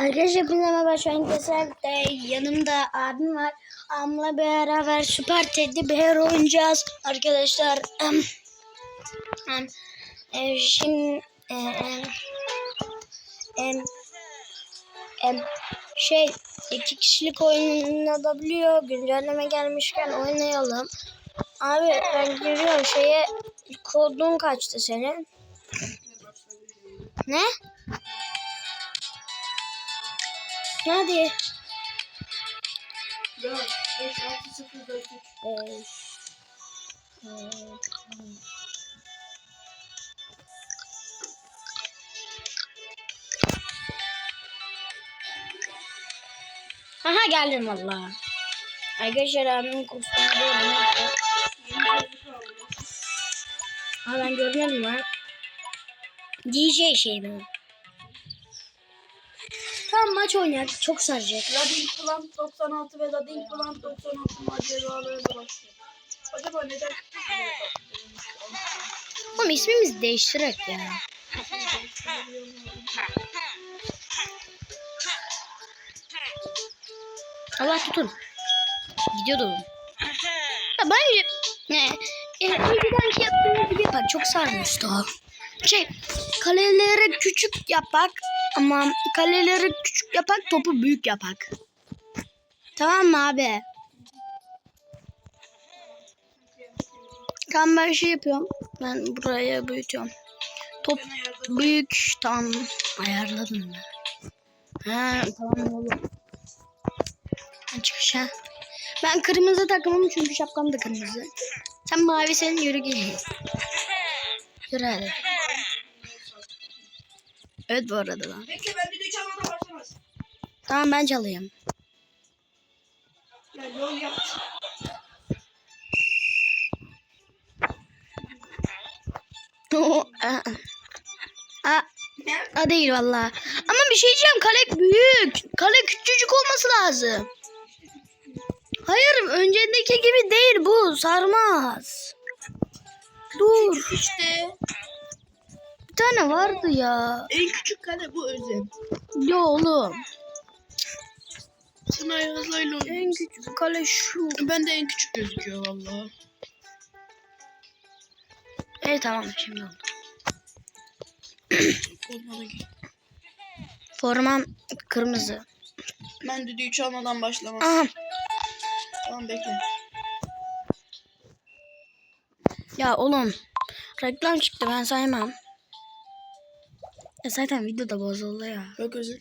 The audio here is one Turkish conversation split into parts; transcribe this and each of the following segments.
Arkadaşlar hepinize merhaba şu an Keser'de yanımda abim var. Abimle beraber Süper Teddy Bear oynayacağız arkadaşlar. E, Şimdi e, em, em, şey iki kişilik oynanabiliyor. Güncelleme gelmişken oynayalım. Abi ben giriyorum şeye kodun kaçtı senin? Ne? Hadi. 4, 5, 6, 0, 4, 3. Beş. Aha geldim valla. Arkadaşlar abimin kursuna doğru. Ha ben görmedim lan. DJ şey mi? Tamam maç oynayak. Çok saracak. Lading Plant 96 ve Lading Plant 96 maceraları da başlıyor. Acaba neden? Oğlum ismimizi değiştirek ya. Allah tutun. Gidiyordu oğlum. Ya bence ne? E, önceden şey yaptığımız gibi yapar. Çok sarmıştı o. Şey kaleleri küçük yapak ama kaleleri küçük yapak topu büyük yapak. Tamam mı abi? Tamam ben şey yapıyorum. Ben buraya büyütüyorum. Top büyük tamam ayarladım ben. Ha tamam oğlum. Ben çıkışa. Ben kırmızı takımım çünkü şapkam da kırmızı. Sen mavi senin yürü gel. Yürü hadi. Evet bu arada lan. Bekle ben düdüğü çalmadan başlamaz. Tamam ben çalayım. Ya yol yaptı. Aa, Aa, Aa, değil valla. Ama bir şey diyeceğim kale büyük. Kale küçücük olması lazım. Hayır öncedeki gibi değil bu sarmaz. Dur İşte bir tane vardı ya. en küçük kale bu Özlem. Yo oğlum. Sınay hızlayla En küçük kale şu. Ben de en küçük gözüküyor valla. Evet tamam şimdi oldu. Ki. Formam kırmızı. Ben düdüğü çalmadan başlamaz. Aha Tamam bekle. ya oğlum. Reklam çıktı ben saymam. Ya zaten video da bozuldu ya. Yok Özlem.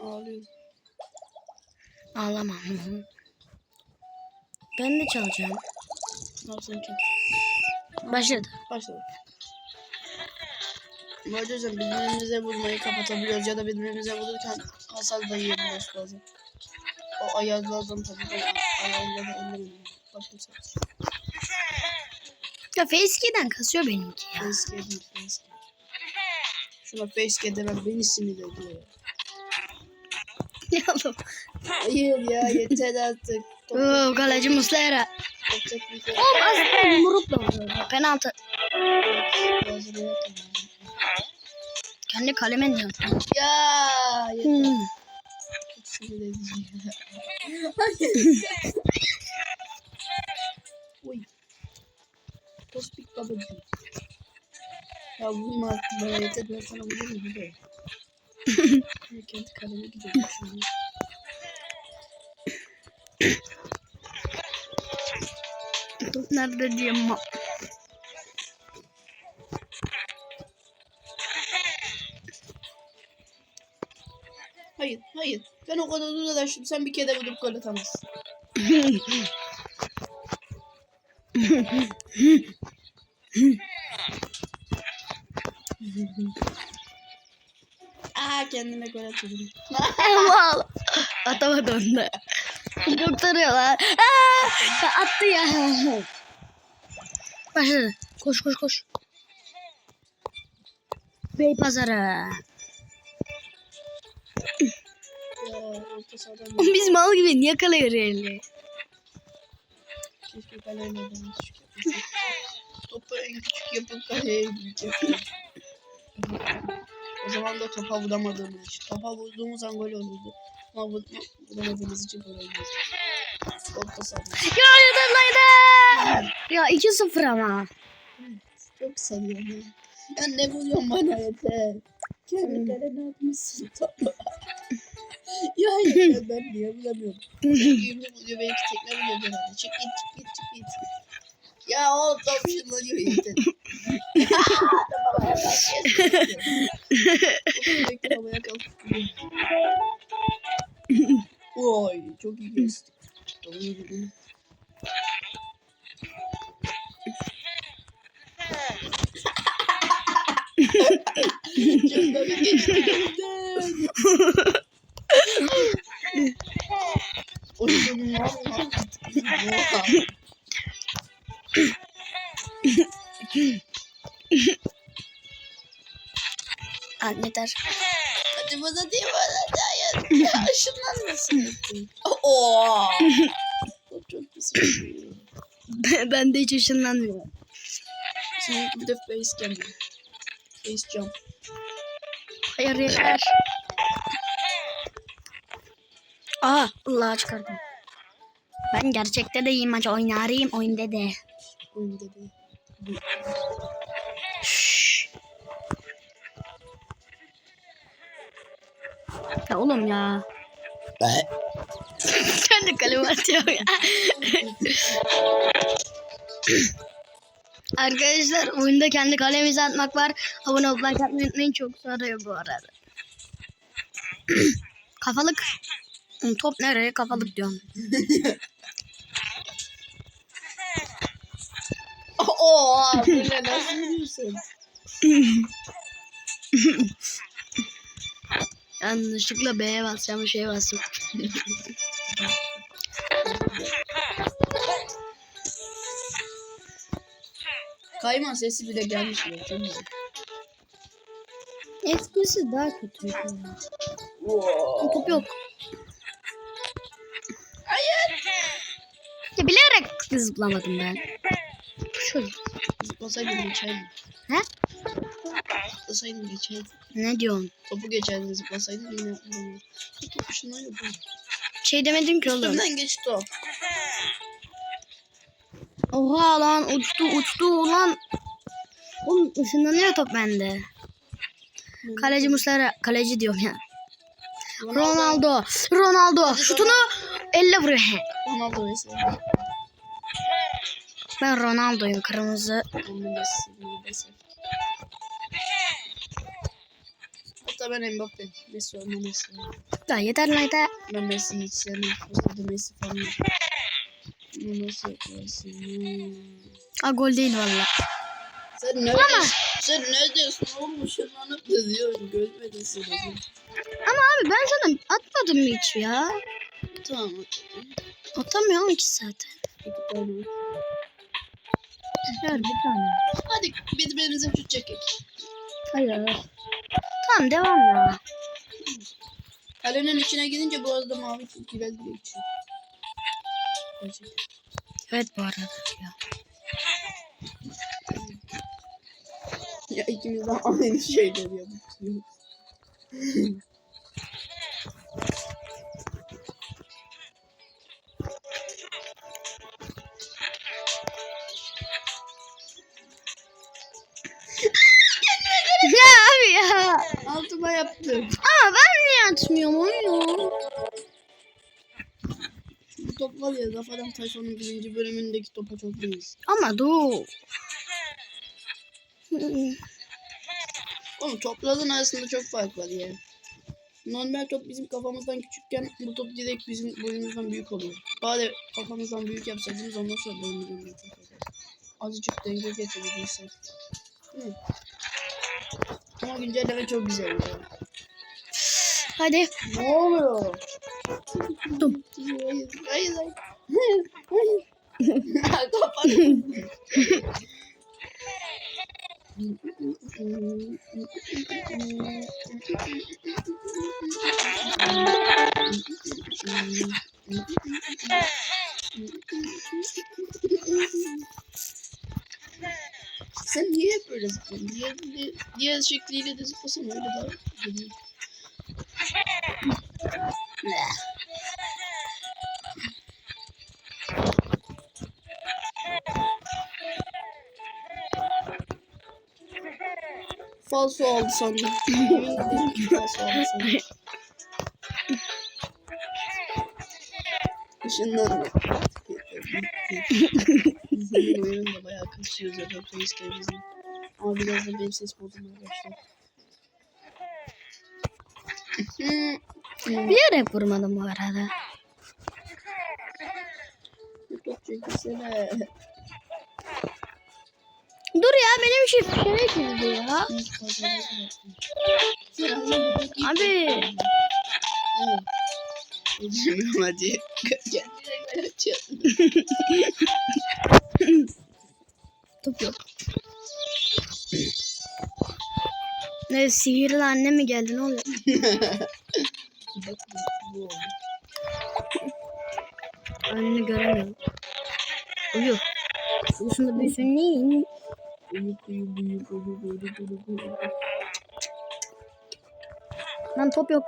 Ağlıyorum. Ağlama. Hı hı. Ben de çalacağım. Ne yapsın ki? Başladı. Başladı. Bu arada hocam birbirimize vurmayı kapatabiliyoruz ya da birbirimize vururken hasar da yiyebiliyoruz bazen. O ayarlardan tabii de ayarları onların başka satış. Ya Faceke'den kasıyor benimki ya. Değil facecam. Şuna facecam demem beni sinir ediyor. Oğlum? Hayır ya yeter artık. Oo, kaleci Muslera. Şey. Oğlum aslında yumrukla vuruyor. Penaltı. Kendi kaleme ne yaptın? Ya yeter. Hmm. Uy. Tospik babacığım. Ya vurma artık bana yeter ben sana bir de. Ben kendi kaleme gidiyorum şimdi. Top nerede diye ma- Hayır hayır. Ben o kadar uğraştım. Sen bir kere vurup gol atamazsın. Aa kendime gol atıyordum. Mal. Atamadı onu da. Çok tarıyorlar. Aa, attı ya. Başladı. Koş koş koş. Bey pazarı. Biz mal gibi niye kalıyor öyle? keşke yapmasam. Topu en küçük yapıp kaleye gidecek. O zaman da topa vuramadığımız için. Topa vurduğumuz an gol olurdu. Ama vur, vuramadığımız için gol. Çok da sarıyor. Ya yeter Ya 2-0 ama. Çok sarıyor. Ya. ne vuruyorsun bana yeter. Kendi kalene atmışsın topu. ya yeter ben niye vuramıyorum. Yumruk vuruyor belki tekrar vuruyor herhalde. Çık git çık git çık git. Ya o havaya kalkıyor. Oy çok iyi geçti. Dedim. Canları geçti Yeter. Hadi bana değil bana dayan. Ya ışınlanmasın. Oo. Çok oluyor. ben de hiç ışınlanmıyorum. Şimdi bir de face cam. Face jump. Hayır yeter. Aa Allah çıkardım. Ben gerçekte de iyi maç oynarım oyunda de. Oyunda değil. Ya oğlum ya. Sen de kalemi atıyorsun ya. Arkadaşlar oyunda kendi kalemizi atmak var. Abone olup like atmayı unutmayın. Çok sarıyor bu arada. Kafalık. Top nereye? Kafalık diyorum. Oo, ne nasıl biliyorsun? Yanlışlıkla B'ye basacağım şeye bastım. Kayman sesi bile gelmiş ya. Çok güzel. Eskisi daha kötü. Top yok. Hayır. Ya bilerek zıplamadım ben. Şöyle. Zıplasaydın geçerdin. He? Zıplasaydın geçerdin. Ne diyorsun? Topu geçerdin zıplasaydın yine vuramıyordun. Topu şuna yok. Şey demedim ki oğlum. Üstümden geçti top. Oha lan uçtu uçtu lan. Oğlum ışınlanıyor top bende. Kaleci Muslera. Kaleci diyorum ya. Ronaldo. Ronaldo. Şutunu elle vuruyor. Ronaldo mesela. Ben Ronaldo'yum kırmızı. Messi. Ben Messi. Mbappe. Messi olma Messi. Ya yeter lan yeter. Ben Messi'yi hiç sevmem. Messi falan. yok. Ama Messi Messi. Hmm. Ha gol değil valla. Sen ne diyorsun? Sen ne diyorsun oğlum? Işınlanıp da diyorsun. Görmedin seni. Ama abi ben sana atmadım hiç ya? Tamam. Atamıyorum ki zaten. İki tane. Ver bir tane. Hadi birbirimize şut çekek. Hayır. Tamam devam ya. Kalenin içine gidince bu arada mavi çizgiler bile geçiyor. Evet bu arada ya. Ya ikimiz de aynı şeyleri yapıyoruz. Var ya Zafer'den Tayfan'ın birinci bölümündeki topa çok benziyor. Ama dur. Oğlum topların arasında çok fark var ya. Normal top bizim kafamızdan küçükken bu top direkt bizim boyumuzdan büyük oluyor. Bari kafamızdan büyük yapsaydınız ondan sonra boyumuzdan büyük olurdu. Azıcık denge getirdiyse. Hı. Ama güncelleme çok güzel ya. Hadi. Ne oluyor? Dur. Hayır, hayır, hayır. Kapat. Sen niye hep böyle zıplıyorsun? Diğer, diğer şekliyle de zıplasam öyle daha geliyor. Falso aldı sandım. Falso aldı sandım. Işınlanma. Senin oyunun da bayağı kasıyor zaten facecam'imizin. Ama biraz da benim ses bozulmaya başladı. Bilerek vurmadım bu arada. Top çekilsene. Dur ya benim bir şey çizdi ya. Sen anlamadın. Abi. Üzülmüyorum hadi. Açalım. Top yok. Ne sihirli anne mi geldi ne oluyor? Önünü göremiyorum. Uyu. Uyusunda büyüsün neyin? Lan top yok.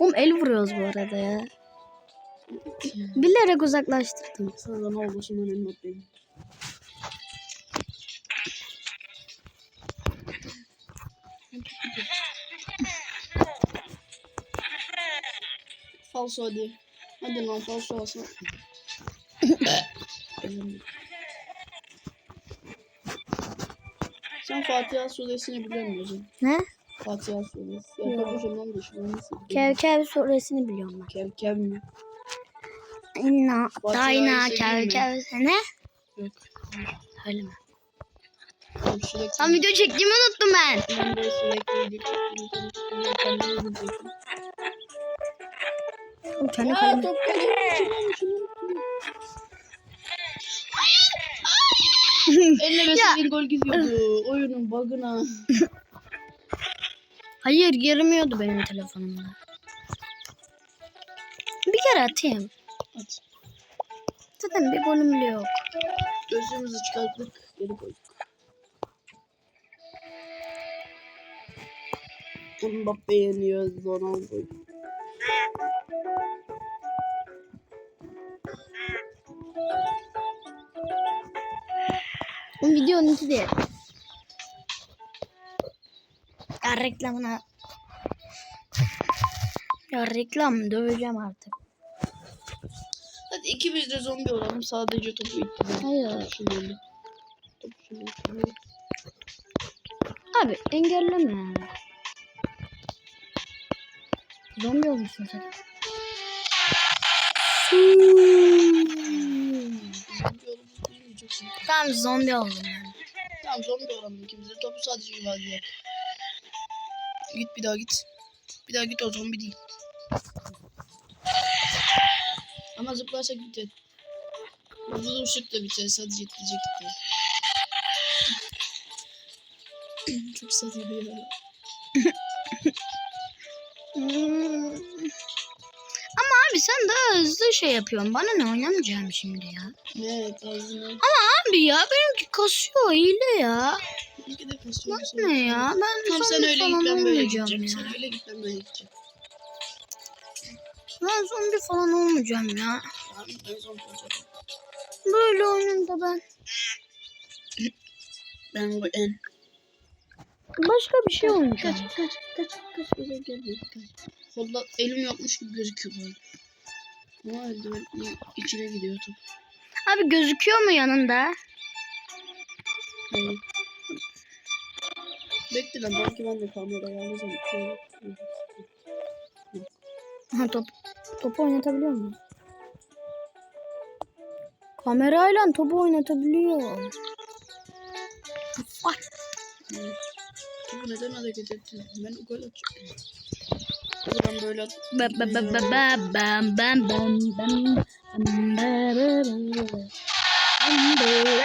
Oğlum el vuruyoruz bu arada ya. Bilerek uzaklaştırdım. Sana ne oldu şimdi benim noktayım. Falso hadi. Hadi lan falso olsun. Sen Fatiha suresini biliyor musun? Ne? Fatiha suresi. Ya Yok. babacığımdan da şunu nasıl Kev kev suresini biliyorum Kev kev mi? ben. İnna dayna sevdin kev mi? kev ne? Yok. Öyle mi? Ben. Lan video çektiğimi unuttum ben. Ben de sürekli video çektiğimi. Oğlum kendi kalemi. Elle senin gol gidiyordu. Oyunun bug'ına. Hayır girmiyordu benim telefonumda. Bir kere atayım. At. Zaten bir golüm bile yok. Gözümüzü çıkarttık. Geri koyduk. Mbappe yeniyor Ronaldo. Videonun iki değil. Ya reklamına. Ya reklam döveceğim artık. Hadi ikimiz de zombi olalım. Sadece topu ittirelim. Hayır. Şimdi. Topu şimdi. Abi engelleme. Zombi olmuşsun sen. Olalım. Bilmeyeceksin. Tamam zombi oldum ben. Tamam zombi olalım ikimiz de. Topu sadece yuvarlayalım. Git bir daha git. Bir daha git o zombi değil. Ama zıplarsak biter. Vurursak da biter. Sadece gidecek gitti. Çok satıyor ya. Ama abi sen daha hızlı şey yapıyorsun. Bana ne oynamayacağım şimdi ya. Evet ağzına. Abi ya benimki kasıyor hile ya. İlk de kasıyor. Ne ya ben Tamam sen öyle falan git ben böyle gideceğim. ya. Sen öyle git ben böyle gideceğim. Ben zombi falan olmayacağım ya. Tamam ben zombi olacağım. Böyle oyununda ben. Ben bu en. Başka bir şey oynayacağım. Kaç kaç kaç kaç öyle geldi. Kaç. Solda elim yokmuş gibi gözüküyor böyle. Ama eldiven içine gidiyor top. Abi gözüküyor mu yanında? Hayır. Bekle lan belki ben de kamerayı alacağım. Ha top. Topu oynatabiliyor muyum? Kamerayla topu oynatabiliyor. Ay. Topu neden hareket ettin? Ben gol atacağım. Buradan böyle at. Ba ba ba ba ba bam bam bam bam bam ba ba ba. Bam ba ba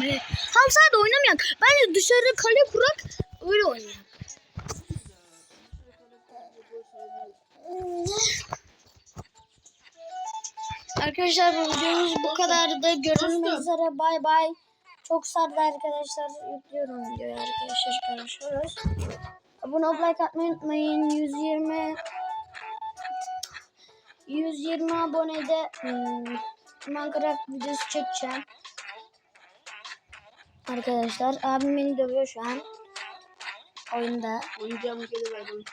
ba. Tam sahada oynamayak. Bence dışarı kale kurak öyle oynayak. Arkadaşlar bu videomuz bu kadardı. Görüşmek üzere. Bay bay. Çok sardı arkadaşlar. Yüklüyorum videoyu arkadaşlar. Görüşürüz. Abone olup like atmayı unutmayın. 120 120 abonede hmm, Minecraft videosu çekeceğim. Arkadaşlar abim beni dövüyor şu an. Oyunda. Oynayacağım ülkede verdim.